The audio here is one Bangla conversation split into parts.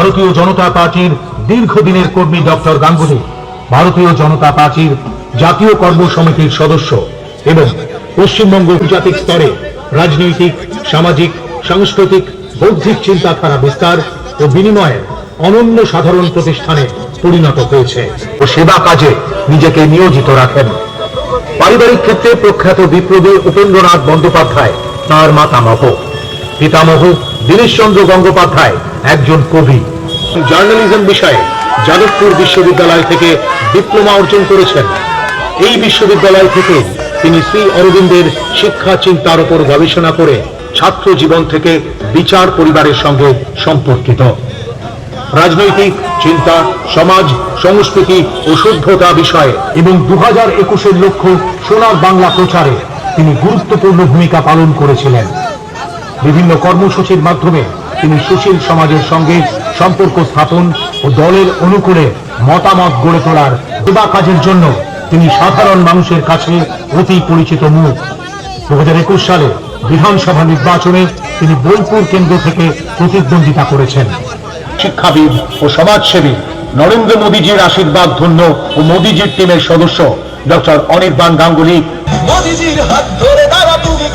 ভারতীয় জনতা পার্টির দীর্ঘদিনের কর্মী ডক্টর গাঙ্গুলি, ভারতীয় জনতা পার্টির জাতীয় কর্ম সমিতির সদস্য এবং পশ্চিমবঙ্গ আন্তর্জাতিক স্তরে রাজনৈতিক, সামাজিক, সাংস্কৃতিক, বৌদ্ধিক চিন্তাধারা বিস্তার ও বিনিময়ের অনন্য সাধারণ প্রতিষ্ঠানে পরিণত হয়েছে। ও সেবা কাজে নিজেকে নিয়োজিত রাখেন। পারিবারিক ক্ষেত্রে প্রখ্যাত বিপ্লবী উপেন্দ্রনাথ বন্দ্যোপাধ্যায় তার মাতামহ। পিতামহ দীনেশচন্দ্র গঙ্গোপাধ্যায় একজন কবি। জার্নালিজম বিষয়ে যাদবপুর বিশ্ববিদ্যালয় থেকে ডিপ্লোমা অর্জন করেছেন। এই বিশ্ববিদ্যালয় থেকে তিনি শ্রী অরবিন্দের শিক্ষা চিন্তার উপর গবেষণা করে ছাত্র জীবন থেকে বিচার পরিবারের সঙ্গে সম্পর্কিত। রাজনৈতিক চিন্তা, সমাজ, সংস্কৃতি ও শুদ্ধতা বিষয়ে এবং দু হাজার একুশের লক্ষ্য সোনার বাংলা প্রচারে তিনি গুরুত্বপূর্ণ ভূমিকা পালন করেছিলেন। বিভিন্ন কর্মসূচির মাধ্যমে তিনি সুশীল সমাজের সঙ্গে সম্পর্ক স্থাপন ও দলের অনুকূলে মতামত গড়ে তোলার সেবা কাজের জন্য তিনি সাধারণ মানুষের কাছে অতি পরিচিত মুখ। দু একুশ সালে বিধানসভা নির্বাচনে তিনি বোলপুর কেন্দ্র থেকে প্রতিদ্বন্দ্বিতা করেছেন। শিক্ষাবিদ ও সমাজসেবী নরেন্দ্র মোদীজির আশীর্বাদ ধন্য ও মোদীজির টিমের সদস্য ডক্টর অনির্বাণ গাঙ্গুলি। মোদিজির হাত ধরে দাঁড়া তুমি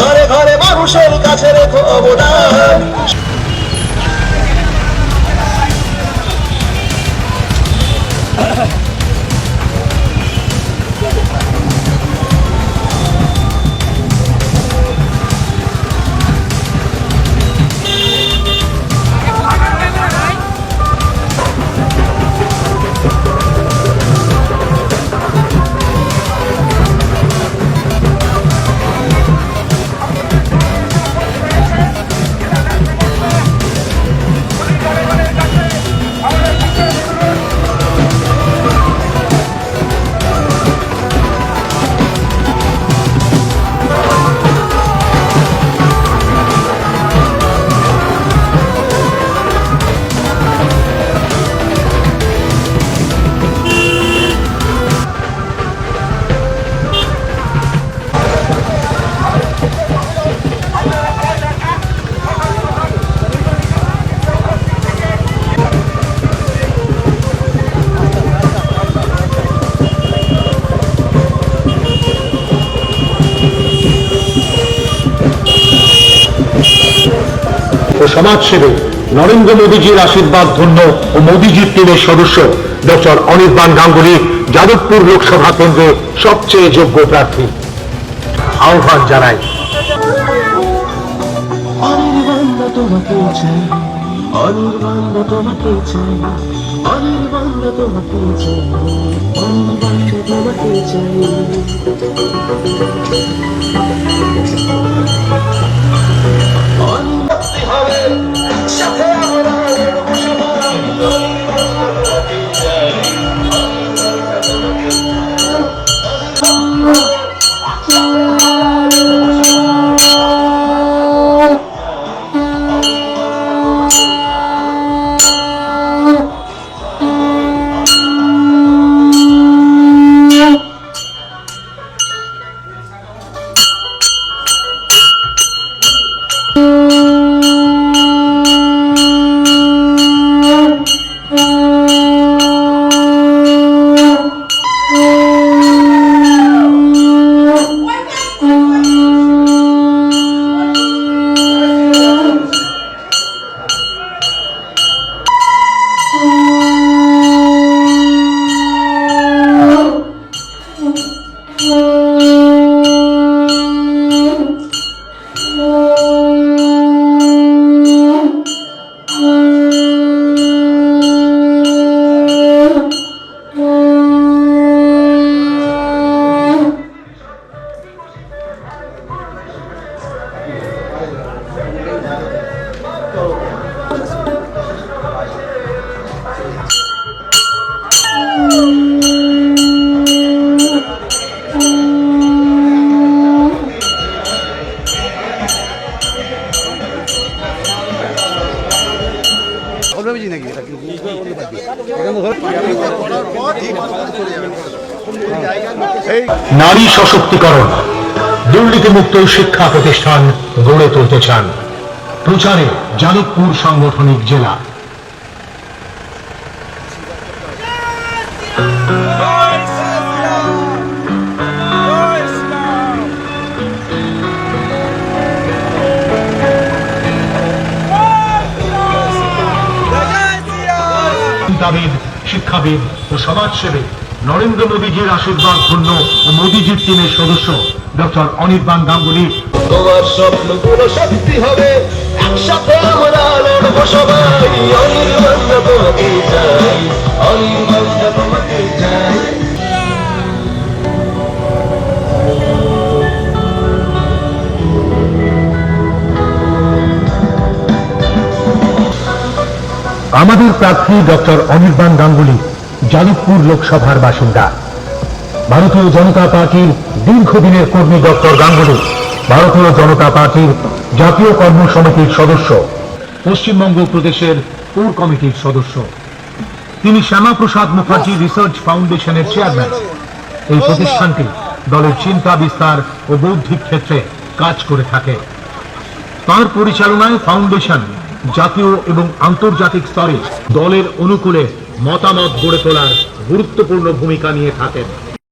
ও সমাজসেবী নরেন্দ্র মোদীজির আশীর্বাদ, ধন্য ও মোদীজির টিমের সদস্য ডক্টর অনির্বাণ গাঙ্গুলি, যাদবপুর লোকসভা কেন্দ্রে সবচেয়ে যোগ্য প্রার্থী। আহ্বান জানাই। অনির্বাণ তোমাকে চাই, অনির্বাণ তোমাকে চাই, অনির্বাণ তোমাকে চাই। প্রবলেম জি নাকি? নারী সশক্তিকরণ, দুর্নীতি মুক্ত শিক্ষা প্রতিষ্ঠান গড়ে তুলতে চান। প্রচারে যাদবপুর সাংগঠনিক জেলা। শিক্ষাবিদ ও সমাজসেবী নরেন্দ্র মোদীজির আশীর্বাদ ধন্য ও মোদীজির টিমের সদস্য ডক্টর অনির্বাণ গাঙ্গুলি। তোমার সত্যি হবে। একসাথে আমরা লড়বো সবাই। অনির্বাণ অনির্বাণ আমাদের প্রার্থী ডক্টর অনির্বাণ গাঙ্গুলি, যাদবপুর লোকসভার বাসিন্দা। ভারতীয় জনতা পার্টির দীর্ঘদিনের কর্মী ডক্টর গাঙ্গুলি, ভারতীয় জনতা পার্টির জাতীয় কর্ম সমিতির সদস্য, পশ্চিমবঙ্গ প্রদেশের কোর কমিটির সদস্য। তিনি শ্যামাপ্রসাদ মুখার্জি রিসার্চ ফাউন্ডেশনের চেয়ারম্যান। এই প্রতিষ্ঠানটি দলের চিন্তা, বিস্তার ও বৌদ্ধিক ক্ষেত্রে কাজ করে থাকে। তার পরিচালনায় ফাউন্ডেশন জাতীয় এবং আন্তর্জাতিক স্তরে দলের অনুকূলে মতামত গড়ে তোলার গুরুত্বপূর্ণ ভূমিকা নিয়ে থাকেন।